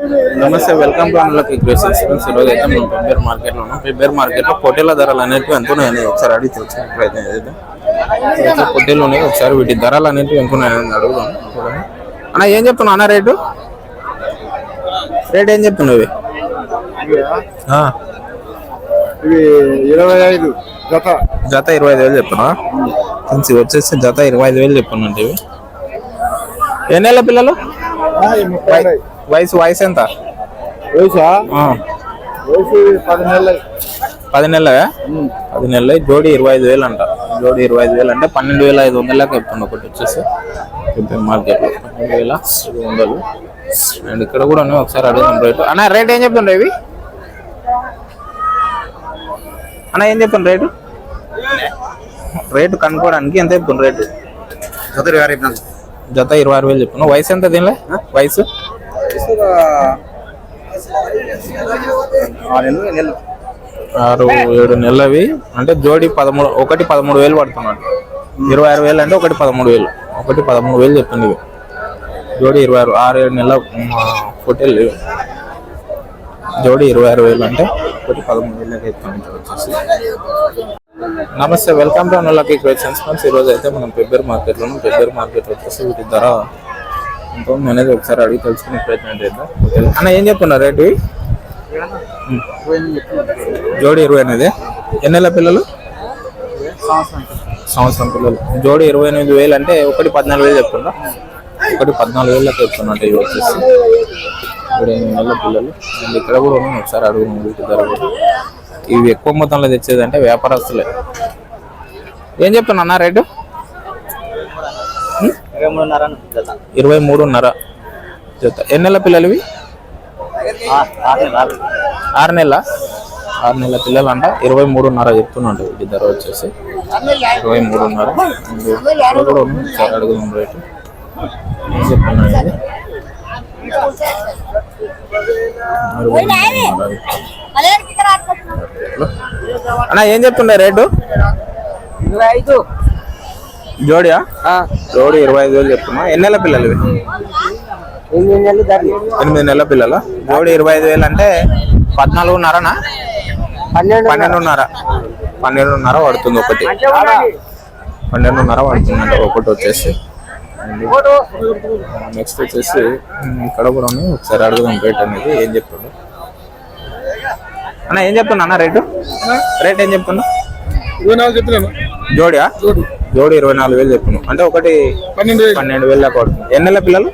నమస్తే welcome to అనులకి friends ఈరోజు అయితే మనం పెబ్బేర్ మార్కెట్లో ఉన్నాం. పెబ్బేర్ మార్కెట్లో పొట్టేల ధరలు అనేటివి ఎంత ఉన్నాయని ఒకసారి అడిగి తెలుసుకునే ప్రయత్నం అయితే పొట్టేలు ఉన్నాయి ఒకసారి వీటి ధరలు అనేటివి ఎంత ఉన్నాయని అడుగుదాం. అన్న ఏం చెప్తున్నావు అన్న రేటు? రేట్ ఏం చెప్తున్నావు ఇవి? ఆ, ఇవి ఇరవై ఐదు జత. జత ఇరవై ఐదు వేలు చెప్తున్నా వచ్చేసి జత ఇరవై ఐదు వేలు చెప్తున్నట్టు ఇవి. ఎన్ని పిల్లలు? ముప్పై వయసు వయసు ఎంత? వయసా? ఆ, వయసు పది నెలలు పది నెలలగా పది నెలలు జోడి ఇరవై ఐదు వేలు అంట జోడి ఇరవై ఐదు వేలు అంటే పన్నెండు వేల ఐదు వందలకి చెప్తుంది ఒకటి వచ్చేసి. మార్కెట్లో పన్నెండు వేల ఐదు వందలు. అండ్ ఇక్కడ కూడా ఉన్నాయి ఒకసారి అడుగుదాం రేటు. అన్న రేట్ ఏం చెప్తుండ్రు ఇవి? అన్న ఏం చెప్తాను రేటు? రేటు కనుక్కోవడానికి ఎంత చెప్తుంది రేటు? జత ఇరవై ఐదు నెలలు జత ఇరవై ఆరు వేలు చెప్తున్నా. వయసు ఎంత దీనిలో? వయసు? ఆరు ఏడు నెలలవి. అంటే జోడి పదమూడు ఒకటి పదమూడు వేలు పడుతున్నాడు ఇరవై ఆరు వేలు అంటే ఒకటి పదమూడు వేలు. ఒకటి పదమూడు వేలు చెప్పింది జోడి ఇరవై ఆరు ఆరు ఏడు నెలల హోటల్ జోడి ఇరవై ఆరు వేలు అంటే ఒకటి పదమూడు వేలు చెప్తాను వచ్చేసి నమస్తే welcome to Anu lucky creations friends. ఈరోజు అయితే మనం పెబ్బేర్ మార్కెట్లో ఉన్నాం పెబ్బేర్ మార్కెట్ వచ్చేసి వీటి ధర అనేది ఒకసారి అడిగి తెలుసుకునే ప్రయత్నం చేద్దాం. అన్న ఏం చెప్తున్నారు? రేటు? జోడి ఇరవై ఎనిమిది. ఎన్ని నెలల పిల్లలు? సంవత్సరం. పిల్లలు. జోడి ఇరవై ఎనిమిది వేలు అంటే ఒకటి పద్నాలుగు వేలు చెప్తుందా? ఒకటి పద్నాలుగు వేలు లెక్క చెప్తున్నట్టు ఇవి వచ్చేసి. ఇరవై ఎనిమిది నెలల పిల్లలు. అండ్ ఇక్కడ కూడా ఉన్నాయి ఒకసారి అడుగు వీటి ధర ఇవి ఎక్కువ మొత్తంలో తెచ్చేది అంటే వ్యాపారస్తులే. ఏం చెప్తున్నా అన్న రేటు? ఇరవై మూడున్నర జత. ఎన్ని నెలల పిల్లలు ఇవి ఆరు నెలలు ఆరు నెలల. పిల్లలు అంట ఇరవై మూడున్నర చెప్తున్నాడు ధర వచ్చేసి. ఇరవై మూడున్నర. కూడా అడుగుదాం రేటు. మూడున్నర. అన్న ఏం చెప్తుండే రేటు? ఇరవై ఐదు. జోడియా? జోడి ఇరవై ఐదు వేలు చెప్తున్నా. ఎన్ని నెలల పిల్లలు ఎనిమిది నెలలు పిల్లలు? జోడి ఇరవై ఐదు వేలు అంటే పద్నాలుగున్నరనా? పన్నెండు పన్నెండున్నర. పన్నెండున్నర పడుతుంది ఒకటి. పన్నెండున్నర పడుతుంది అంటే ఒకటి వచ్చేసి. నెక్స్ట్ వచ్చేసి ఇక్కడ కూడా ఒకసారి అడుగుదాం రేట్ అనేది ఏం చెప్తుండు. అన్న ఏం చెప్తున్నా అన్న రేటు? రేట్ ఏం చెప్తున్నా జోడియా? జోడి. ఇరవై నాలుగు వేలు చెప్తున్నాం అంటే ఒకటి పన్నెండు పన్నెండు వేలు దాకా పడుతుంది. ఎన్ని నెలల పిల్లలు.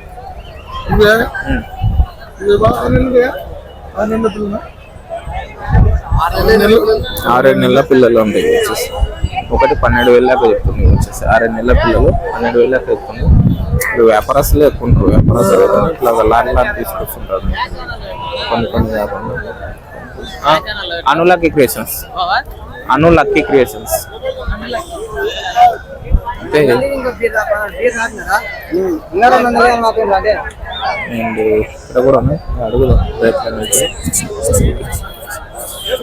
ఆరేడు నెలల. పిల్లలు ఉంటాయి వచ్చేసి. ఒకటి పన్నెండు వేలు దాకా చెప్తుంది వచ్చేసి. ఆరేడు నెలల పిల్లలు పన్నెండు వేలు దాకా చెప్తుంది. ఇప్పుడు వ్యాపారస్తులు ఎక్కువ ఉంటారు వ్యాపారస్తులు ఇట్లా లారీ లారీ తీసుకొస్తుంటారు. కొన్ని కొన్ని కాకుండా ఆ, Anu lucky creations Anu lucky creations అంటే అండ్ ఇక్కడ కూడా ఉన్నాయి. అడుగుదాం? రేట్ అనేది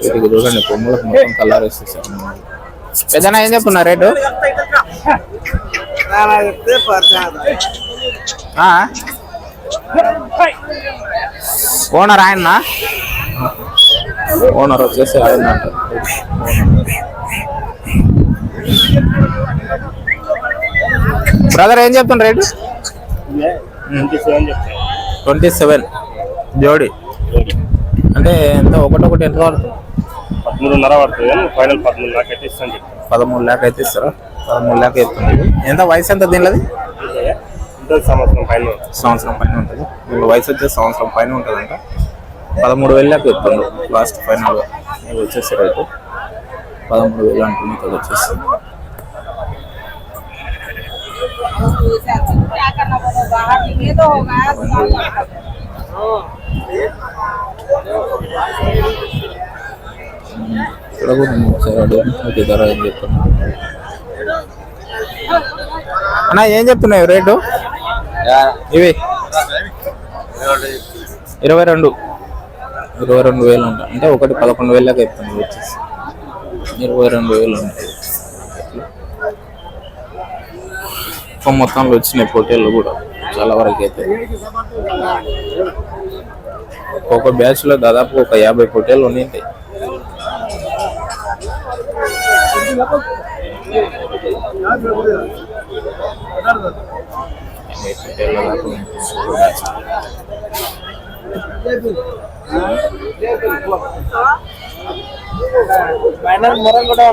వీటికి చూడండి కొమ్ములకు మొత్తం కలర్ వేసేసారు పెద్దనా ఏం చెప్తున్నా రేటు? ఓనర్ ఆయన ఓనర్ వచ్చేసి ఆయన బ్రదర్ ఏం చెప్తున్నా రేటు? ట్వంటీ సెవెన్ జోడి. అంటే ఎంత? ఒకటొకటి ఎంత పడుతుంది? పదమూడున్నర పడుతుంది ఫైనల్ పదమూడు లాక్ అయితే ఇస్తాను పదమూడు ల్యాక్ అయితే ఇస్తారా? పదమూడు ల్యాక్ ఇది. ఎంత? వయసు ఎంత ఇంత సంవత్సరం పైన సంవత్సరం పైన ఉంటుంది. వీళ్ళ వయసు వచ్చేసి సంవత్సరం పైన ఉంటుందంట. పదమూడు వేలు లెక్క చెప్తుండ్రు లాస్ట్ ఫైనల్ ఇది వచ్చేసి రేటు. పదమూడు వేలు అంటుంది ఇక్కడ వచ్చేసి ఇక్కడ కూడా ఉంది ఒకసారి ధర ఏం చెప్తున్నా అన్న ఏం చెప్తున్నాయి రేటు? ఇవి? ఇరవై రెండు. ఇరవై రెండు వేలు ఉంటాయి అంటే ఒకటి పదకొండు వేలకు చెప్తుంది వచ్చేసి. ఇరవై రెండు వేలు ఉంటాయి కుప్పం మొత్తంలో వచ్చినాయి పోటీలు కూడా చాలా వరకు అయితే. ఒక్కొక్క బ్యాచ్లో దాదాపు ఒక యాభై పొట్టేలు ఉన్నాయి యాభై బ్యాచ్ లో. ఫైనల్ మొరం కూడా